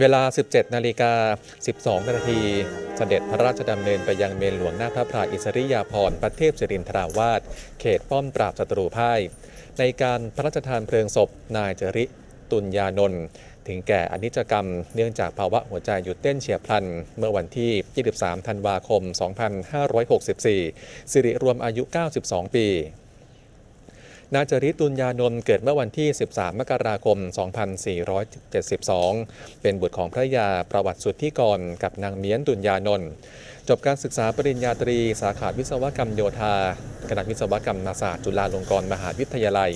เวลา 17 นาฬิกา 12 นาที เสด็จพระราชดำเนินไปยังเมนหลวงหน้าพระพราอิสริยาภรณ์ประเทพศิรินทราวาสเขตป้อมปราบศัตรูพ่าย ในการพระราชทานเพลิงศพ นายจริตุลยานนท์ถึงแก่อนิจกรรม เนื่องจากภาวะหัวใจหยุดเต้นเฉียบพลัน เมื่อวันที่ 23 ธันวาคม 2564 สิริรวมอายุ 92 ปี นายจริตุลยานนท์เกิดเมื่อวันที่ 13 มกราคม 2472 เป็นบุตรของพระยาประวัติสุทธิกรกับนางเมียนตุลยานนท์จบการศึกษาปริญญาตรี สาขาวิศวกรรมโยธาคณะวิศวกรรมศาสตร์จุฬาลงกรณ์มหาวิทยาลัย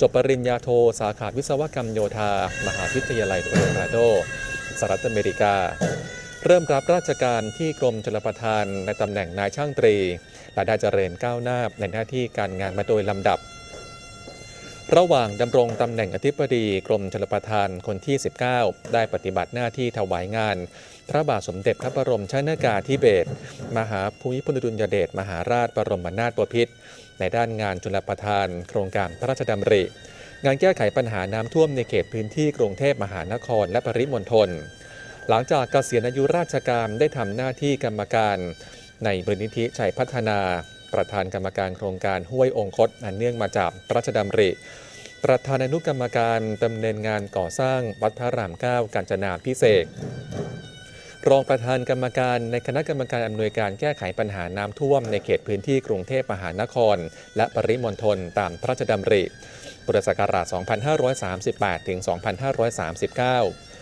จบปริญญาโทสาขาวิศวกรรมโยธา มหาวิทยาลัยโคโลราโดสหรัฐอเมริกา เริ่มรับราชการที่กรมชลประทานในตำแหน่งนายช่างตรีและได้เจริญก้าวหน้าในหน้าที่การงานมาโดยลำดับ ระหว่างดำรงตำแหน่งอธิบดีกรมชลประทานคนที่ 19 ได้ปฏิบัติหน้าที่ถวายงาน พระบาทสมเด็จพระบรมชนากาธิเบศรมหาภูมิพลอดุลยเดชมหาราชบรมนาถบพิตรในด้านงานชลประทาน โครงการพระราชดำริ งานแก้ไขปัญหาน้ำท่วมในเขตพื้นที่กรุงเทพมหานครและปริมณฑลหลังจากเกษียณอายุราชการได้ทำหน้าที่กรรมการ ในบรินิธิชัยพัฒนา ประธานกรรมการโครงการห้วยองคตอันเนื่องมาจากพระราชดำริ ประธานอนุกรรมการดำเนินงานก่อสร้างวัดพระรามเก้ากาญจนาพิเศษรองประธานกรรมการในคณะกรรมการอำนวยการแก้ไขปัญหาน้ำท่วมในเขตพื้นที่กรุงเทพมหานคร และปริมณฑลตามพระราชดำริ พุทธศักราช 2538 ถึง 2539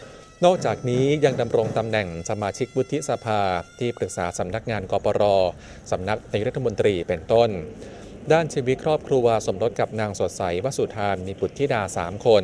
นอกจากนี้ยังดำรงตำแหน่งสมาชิกวุฒิสภาที่ปรึกษาสำนักงานกปรสำนักนายกรัฐมนตรีเป็นต้น ด้านชีวิตครอบครัวสมรสกับนางสดใสวสุธานมีบุตรธิดา 3 คน